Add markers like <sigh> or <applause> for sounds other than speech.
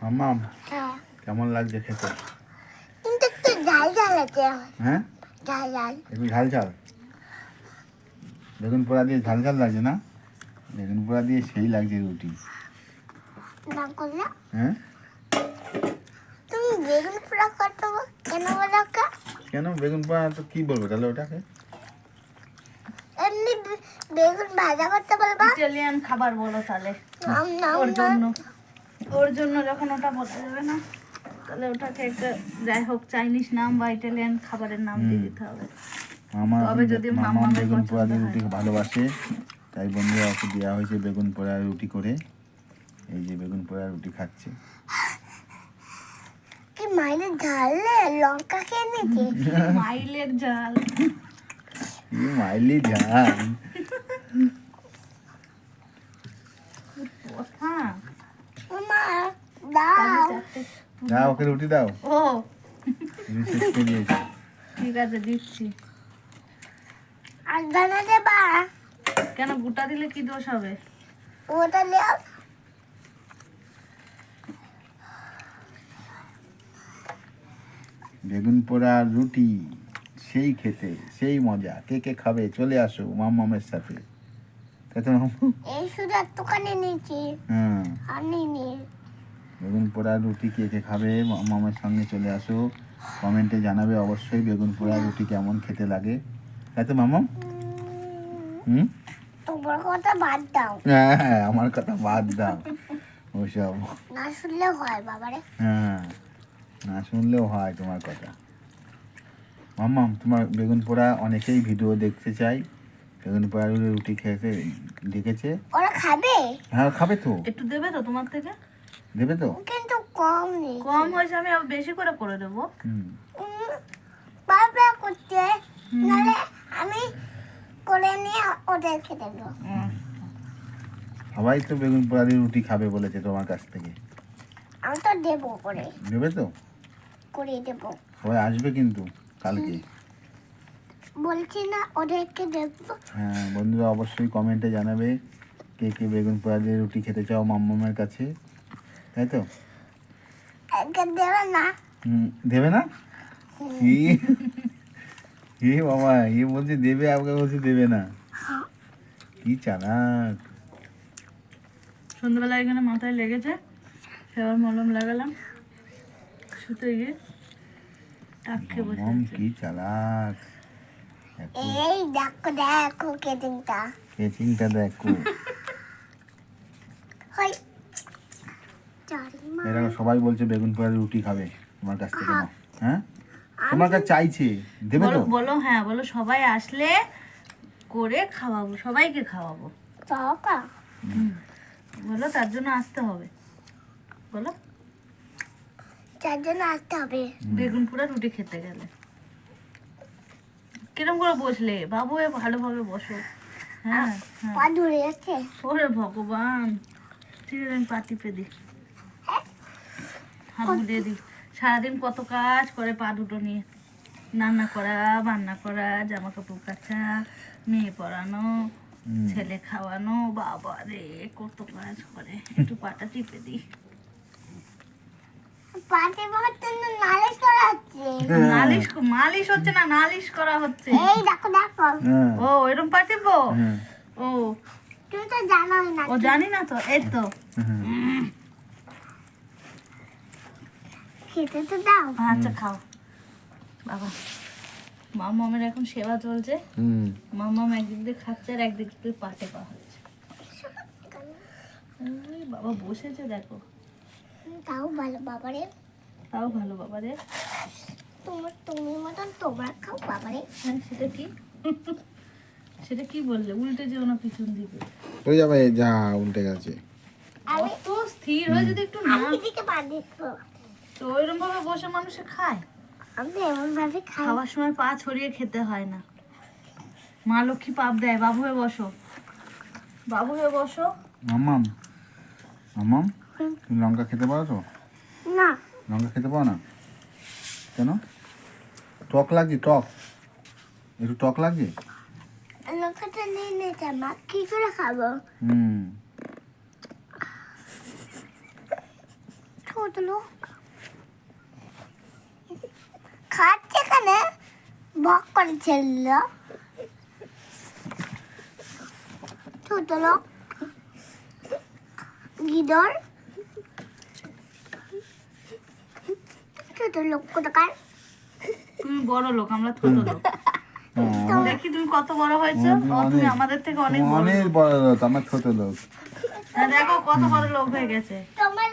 হ্যাঁ। কেমন লাগছে খেতে? কিন্তু একটু ঝাল ঝাল আছে। হ্যাঁ? ঝাল ঝাল। একটু ঝাল ঝাল। বেগুন পোড়া দিয়ে ঝাল ঝাল লাগছে না? বেগুন পোড়া দিয়ে সেই লাগছে রুটি। হ্যাঁ? তুমি বেগুন পোড়া করতে কেন বলো কা কেন? বেগুন পোড়া তো কি বলব তাহলে ওটাকে? এমনি বেগুন ভাজা করতে বলবা? ইটালিয়ান খাবার বলো তাহলে। নাম নাম ওর জন্য। ওর জন্য যখন ওটা বলতে যাবে না তাহলে ওটাকে একটা যাই হোক চাইনিজ নাম বা ইটালিয়ান খাবারের নাম দিয়ে দিতে হবে। মামা তবে যদি মামা বেগুন পোড়া রুটি ভালোবাসে তাই বন্ধুরা ওকে দেওয়া হয়েছে বেগুন পোড়া রুটি করে। এই যে বেগুন পোড়া রুটি খাচ্ছে। কি মাইনে ঝালে লঙ্কা খেয়ে নিয়েছে <laughs> মাইলের জাল মাইলি ঝাল। <laughs> কথা। যা ওকে রুটি দাও। ও। রুটি শেষ করে দিয়েছে। ঠিক আছে দিচ্ছি। আর দানা দেবা? কেন গোটা দিলে কি দোষ হবে? ওটা বেগুন পোড়া রুটি সেই খেতে সেই মজা। কে কে খাবে? চলে আসো মামামের সাথে। তাই তো মাম্মা? এই শুধু একটুখানি নিয়েছি। আর বেগুন পোড়া রুটি কে কে খাবে সঙ্গে চলে আসো। কমেন্টে জানাবে অবশ্যই বেগুন পোড়া রুটি কেমন খেতে লাগে। তাই তো মামাম হুম? তোমার কথা বাদ দাও। হ্যাঁ হ্যাঁ, আমার কথা বাদ দাও। ওসব। না শুনলেও হয় বাবারে। হ্যাঁ না শুনলেও হয় তোমার কথা। মাম্মাম তোমার বেগুন পোড়া অনেকেই ভিডিও দেখতে চাই বেগুন পোড়া রুটি খেতে দেখেছে ওরা খাবে? হ্যাঁ খাবে তো। একটু দেবে তো তোমার থেকে? দেবে তো। কিন্তু কম নেই। কম হয়েছে আমি আবার বেশি করে করে দেবো। হুম। বাবা করছে নাহলে আমি করে নিয়ে ওদেরকে দেবো। সবাই তো বেগুন পোড়া দিয়ে রুটি খাবে বলেছে তোমার কাছ থেকে। আমি তো দেবো করে। দেবে তো? করে দেবো। সবাই আসবে কিন্তু কালকে। বলছি না ওদেরকে দেবো হ্যাঁ বন্ধুরা অবশ্যই কমেন্টে জানাবে কে কে বেগুন পোড়া দিয়ে রুটি খেতে চাও মাম্মামের কাছে। তাই তো? দেবে না। হুম, দেবে না? কি? এ বাবা এ বলছে দেবে আমাকে বলছে দেবে না। কি চালাক। সন্ধ্যাবেলা এখানে মাথায় লেগেছে সেবার মলম লাগালাম শুতে গিয়ে টাক খেয়ে। কি চালাক। এই দেখো দেখো দেখো। হয় চারিমা এরা সবাই বলছে বেগুন পোড়া রুটি খাবে তোমার কাছ থেকে হ্যাঁ। তোমার কাছে চাইছে। দেবে তো? বলো হ্যাঁ বলো সবাই আসলে করে খাওয়াবো সবাইকে খাওয়াবো। চকা। বলো তার জন্য আসতে হবে। বলো। যার জন্য আসতে হবে। বেগুন পোড়া রুটি খেতে গেলে। কিরম করে বসলে? বাবু এ ভালোভাবে বসো। হ্যাঁ হ্যাঁ। পা ধরে আছে ওরে ভগবান ঠিক আছে আমি পা টিপে দিই। হাত বুলিয়ে দিই। সারাদিন কত কাজ করে পা দুটো নিয়ে। রান্না করা বান্না করা জামা কাপড় কাচা মেয়ে পড়ানো ছেলে খাওয়ানো বাবা রে কত কাজ করে। একটু পাটা টিপে দিই। পাতে পাতে নালিশ নালিশ মালিশ হচ্ছে না নালিশ করা হচ্ছে। এই দেখো দেখো। হ্যাঁ। ও এরকম হ্যাঁ। ও। তুমি তো জানোই না। ও জানি না তো এই তো। হ্যাঁ। খেতে তো দাও। আচ্ছা খাও। বাবা মামামের এখন সেবা চলছে। হুম। মামাম একদিক দিয়ে খাচ্ছে আর একদিক দিয়ে পাটে পা হচ্ছে। বাবা বসেছে দেখো। তাও ভালো বাবারে। তাও ভালো বাবা রে তোমার তুমি মতন তোমরা খাও বাবারে। হ্যাঁ সেটা কি? সেটা কি বললে? উল্টে যেও না পিছন দিকে। হয়ে যাবে যা উল্টে গেছে। আমি অত স্থির হয়ে যদি একটু না আমি দিকে পা দিচ্ছ তো ওইরকম ভাবে বসে মানুষে খায়? আমি এমন ভাবে খাই। খাওয়ার সময় পা ছড়িয়ে খেতে হয় না। মা লক্ষ্মী পাপ দেয়। বাবু হয়ে বসো। বাবু হয়ে বসো। মাম্মাম। মাম্মাম তুমি লঙ্কা খেতে পারো তো? না। লঙ্কা খেতে পারো না? কেন? টক লাগছে টক। একটু টক লাগছে? লোকটা নিয়ে নিয়েছে মা। কি করে খাব? হুম। ছোট ছোট লোক। খাচ্ছে এখানে ভক করে ছেড়ল। ছোট লোক। গিদর। ছোট লোক কোথাকার? তুমি বড় লোক আমরা ছোট লোক। হ্যাঁ, দেখি তুমি কত বড় হয়েছো? তুমি আমাদের থেকে অনেক অনেক বড় লোক আমার ছোট লোক। হ্যাঁ, দেখো কত বড় লোক হয়ে গেছে। তোমার